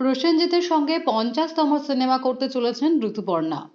প্রসেনজিতের সঙ্গে পঞ্চাশতম সিনেমা করতে চলেছেন ঋতুপর্ণা।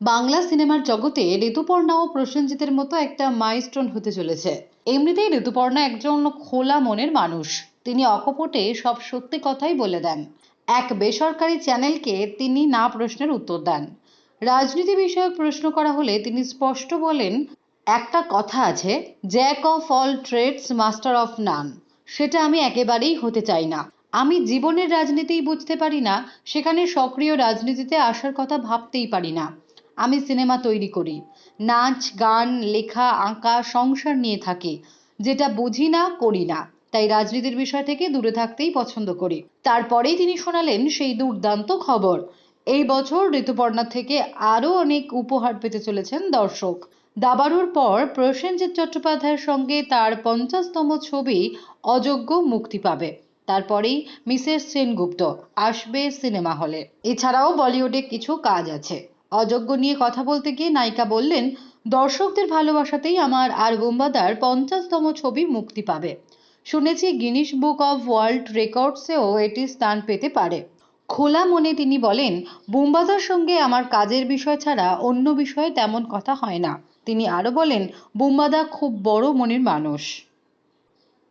বাংলা সিনেমার জগতে ঋতুপর্ণা ও প্রসেনজিতের মতো একটা মাইলস্টোন হতে চলেছে। এমনিতেই ঋতুপর্ণা একজন খোলা মনের মানুষ। তিনি অকপটে সব সত্যি কথাই বলে দেন। এক বেসরকারি চ্যানেলকে তিনি না প্রশ্নের উত্তর দেন। রাজনীতি বিষয়ক প্রশ্ন করা হলে তিনি স্পষ্ট বলেন, একটা কথা আছে, jack of all trades, master of none. সেটা আমি একেবারেই হতে চাই না। আমি জীবনের রাজনীতিই বুঝতে পারি না, সেখানে সক্রিয় রাজনীতিতে আসার কথা ভাবতেই পারি না। আমি সিনেমা তৈরি করি। নাচ, গান, লেখা, আঁকা, সংসার নিয়ে থাকি। যেটা বুঝি না, করি না। তাই রাজনীতির বিষয় থেকে দূরে থাকতেই পছন্দ করি। তারপরেই তিনি শোনালেন সেই দুর্দান্ত খবর। এই বছর ঋতুপর্ণা থেকে আরও অনেক উপহার পেতে চলেছেন দর্শক। দাবারুর পর প্রসেনজিৎ চট্টোপাধ্যায়ের সঙ্গে তার পঞ্চাশতম ছবি অযোগ্য মুক্তি পাবে। তারপরেই মিসেস সেনগুপ্ত আসবে সিনেমা হলে। এছাড়াও বলিউডে কিছু কাজ আছে। অযোগ্য নিয়ে কথা বলতে গিয়ে নায়িকা বললেন, দর্শকদের ভালোবাসাতেই আমার আর বোম্বাদার পঞ্চাশতম ছবি মুক্তি পাবে। শুনেছি গিনিস বুক অফ ওয়ার্ল্ড রেকর্ডসেও এটি স্থান পেতে পারে। খোলা মনে তিনি বলেন বুম্বাদার সঙ্গে আমার কাজের বিষয় ছাড়া অন্য বিষয়ে তেমন কথা হয় না। তিনি আরও বলেন বুম্বাদা খুব বড় মনের মানুষ।